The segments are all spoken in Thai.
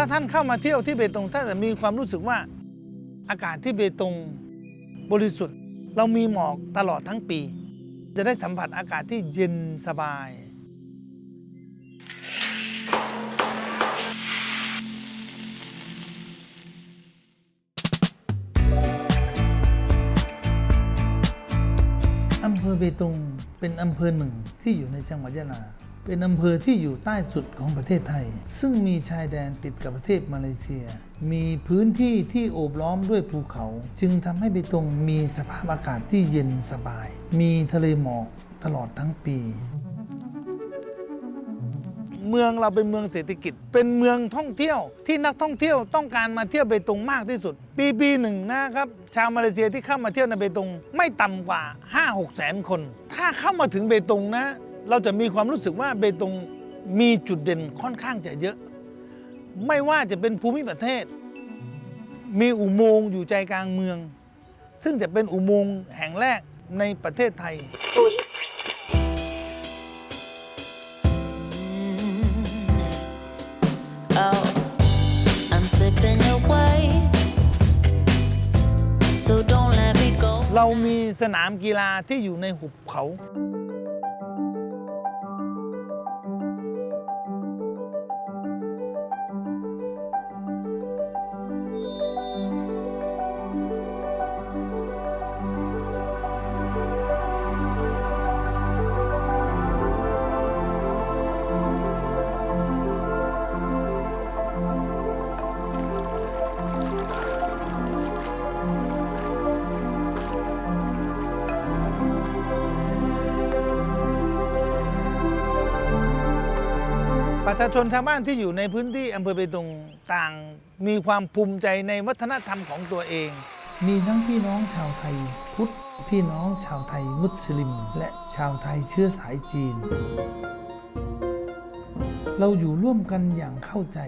ถ้าท่านเข้ามาเที่ยวที่เบตงท่านจะมีความรู้สึกว่าอากาศที่เบตงบริสุทธิ์ เรามีหมอกตลอดทั้งปี จะได้สัมผัสอากาศที่เย็นสบายอำเภอเบตงเป็นอำเภอหนึ่งที่อยู่ในจังหวัดยะลา เป็นอำเภอที่อยู่ใต้สุดของประเทศไทย ซึ่งมีชายแดนติดกับประเทศมาเลเซีย มีพื้นที่ที่โอบล้อมด้วยภูเขา จึงทำให้เบตงมีสภาพอากาศที่เย็นสบาย มีทะเลหมอกตลอดทั้งปีเมืองเราเป็นเมืองเศรษฐกิจ เป็นเมืองท่องเที่ยว ที่นักท่องเที่ยวต้องการมาเที่ยวเบตงมากที่สุด ปีปีหนึ่งนะครับ ชาวมาเลเซียที่เข้ามาเที่ยวในเบตงไม่ต่ำกว่า 5 6แสนคน ถ้าเข้ามาถึงเบตงนะ เราจะมีความรู้สึกว่าเบตงมีจุดเด่นค่อนข้างจะเยอะ ไม่ว่าจะเป็นภูมิประเทศ มีอุโมงค์อยู่ใจกลางเมือง ซึ่งจะเป็นอุโมงค์แห่งแรกในประเทศไทย Oh, I'm slipping away. So don't let me go. เรามีสนามกีฬาที่อยู่ในหุบเขา ประชาชนชาวบ้านที่อยู่ในพื้นที่อำเภอเบตงต่างมีความภูมิใจในวัฒนธรรมของตัวเอง มีทั้งพี่น้องชาวไทยพุทธพี่น้องชาวไทยมุสลิม และชาวไทยเชื้อสายจีน เราอยู่ร่วมกันอย่างเข้าใจ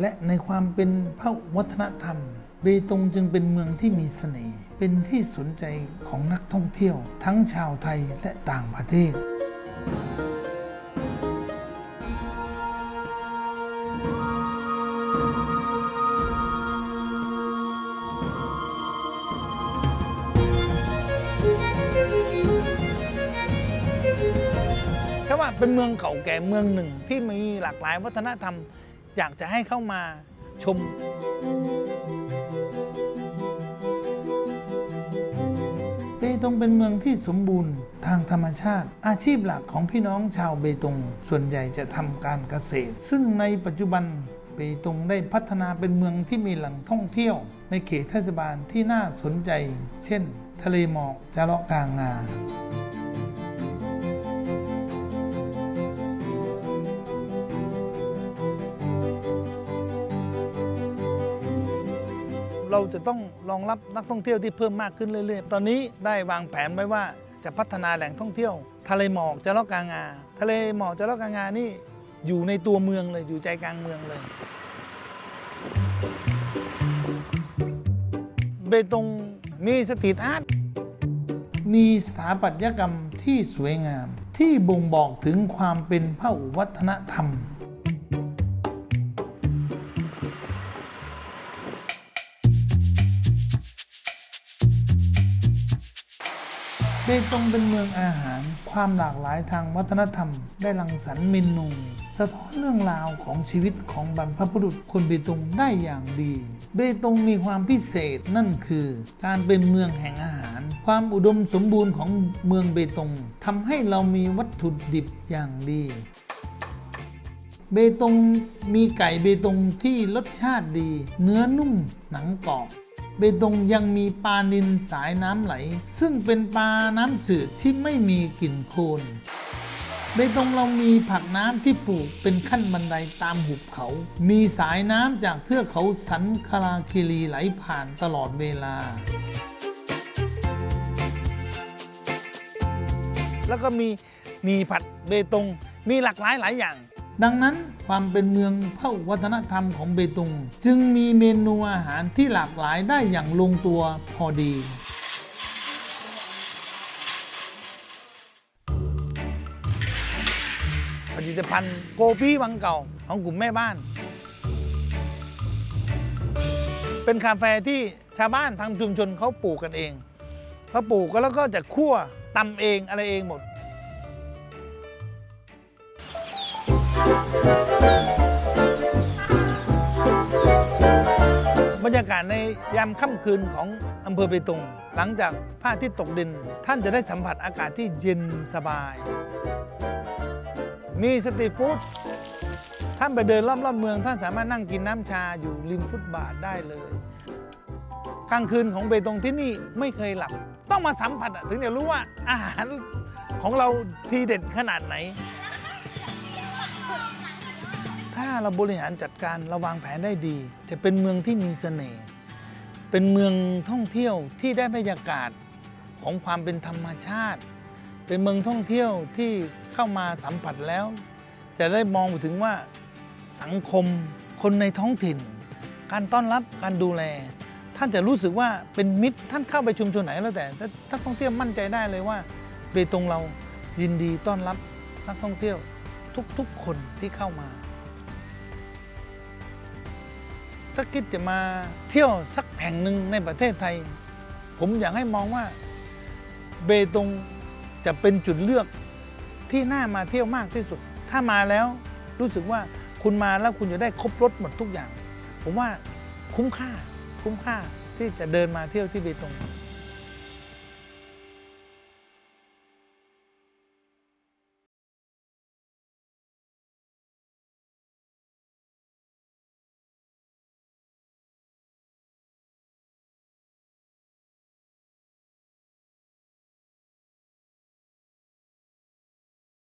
และในความเป็นพระวัฒนธรรม เบตงจึงเป็นเมืองที่มีเสน่ห์ เป็นที่สนใจของนักท่องเที่ยว ทั้งชาวไทยและต่างประเทศ ว่าเป็นเมืองเก่าแก่เมืองหนึ่งที่มีหลากหลายวัฒนธรรม อยากจะให้เข้ามาชมเบตงเป็นเมืองที่สมบูรณ์ทางธรรมชาติ อาชีพหลักของพี่น้องชาวเบตง ส่วนใหญ่จะทำการเกษตร ซึ่งในปัจจุบันเบตงได้พัฒนาเป็นเมืองที่มีแหล่งท่องเที่ยว ในเขตเทศบาลที่น่าสนใจ เช่น ทะเลหมอกจาระกลางงา เราจะต้องรองรับนักท่องเที่ยวที่เพิ่มมากขึ้นเรื่อยๆ ตอนนี้ได้วางแผนไว้ว่าจะพัฒนาแหล่งท่องเที่ยว ทะเลหมอกจะลอกกางา ทะเลหมอกจะลอกกางานี่อยู่ในตัวเมืองเลยอยู่ใจกลางเมืองเลย เบตงมีสตรีทอาร์ตมีสถาปัตยกรรมที่สวยงาม ที่บ่งบอกถึงความเป็นพหุวัฒนธรรม เบตงเป็นเมืองอาหาร ความหลากหลายทางวัฒนธรรม ได้รังสรรค์เมนู สะท้อนเรื่องราวของชีวิตของบรรพบุรุษคนเบตงได้อย่างดี เบตงมีความพิเศษนั่นคือ การเป็นเมืองแห่งอาหาร ความอุดมสมบูรณ์ของเมืองเบตงทำให้เรามีวัตถุดิบอย่างดีเบตงมีไก่เบตงที่รสชาติดี เนื้อนุ่มหนังกรอบ เบตงยังมีปลานิลสายน้ำไหล ซึ่งเป็นปลาน้ำจืดที่ไม่มีกลิ่นโคลนเบตงเรามีผักน้ำที่ปลูกเป็นขั้นบันไดตามหุบเขา มีสายน้ำจากเทือกเขาสันคาราคิรีไหลผ่านตลอดเวลา แล้วก็มีมีผัดเบตงมีหลากหลายหลายอย่าง ดังนั้นความเป็นเมืองพหุวัฒนธรรมของเบตง จึงมีเมนูอาหารที่หลากหลายได้อย่างลงตัวพอดี ผลิตภัณฑ์โกปี้วังเก่าของกลุ่มแม่บ้าน เป็นกาแฟที่ชาวบ้านทางชุมชนเขาปลูกกันเองเขาปลูกแล้วก็จะคั่วตำเองอะไรเองหมด บรรยากาศในยามค่ำคืนของอำเภอเบตง หลังจากพระอาทิตย์ตกดิน ท่านจะได้สัมผัสอากาศที่เย็นสบาย มีสตรีทฟู้ดท่านไปเดินรอบๆเมือง ท่านสามารถนั่งกินน้ำชาอยู่ริมฟุตบาทได้เลย กลางคืนของเบตงที่นี่ไม่เคยหลับ ต้องมาสัมผัสอะถึงจะรู้ว่าอาหารของเราทีเด็ดขนาดไหน ถ้าเราบริหารจัดการราวางแผนได้ดี จะเป็นเมืองที่มีเสน่ห์เป็นเมืองท่องเที่ยวที่ได้บรรยากาศของความเป็นธรรมชาติ เป็นเมืองท่องเที่ยวที่เข้ามาสัมผัสแล้ว จะได้มองไปถึงว่าสังคมคนในท้องถิ่น การต้อนรับการดูแล ท่านจะรู้สึกว่าเป็นมิตรท่านเข้าไปชุมชนไหนแล้วแต่ถ้าท่องเที่ยวมั่นใจได้เลยว่าเบตงเรายินดีต้อนรับนักท่องเที่ยว ทุกๆคนที่เข้ามา ถ้าคิดจะมาเที่ยวสักแห่งหนึ่งในประเทศไทย ผมอยากให้มองว่าเบตงจะเป็นจุดเลือกที่น่ามาเที่ยวมากที่สุด ถ้ามาแล้วรู้สึกว่าคุณมาแล้วคุณจะได้ครบรถหมดทุกอย่าง ผมว่าคุ้มค่า คุ้มค่าที่จะเดินมาเที่ยวที่เบตง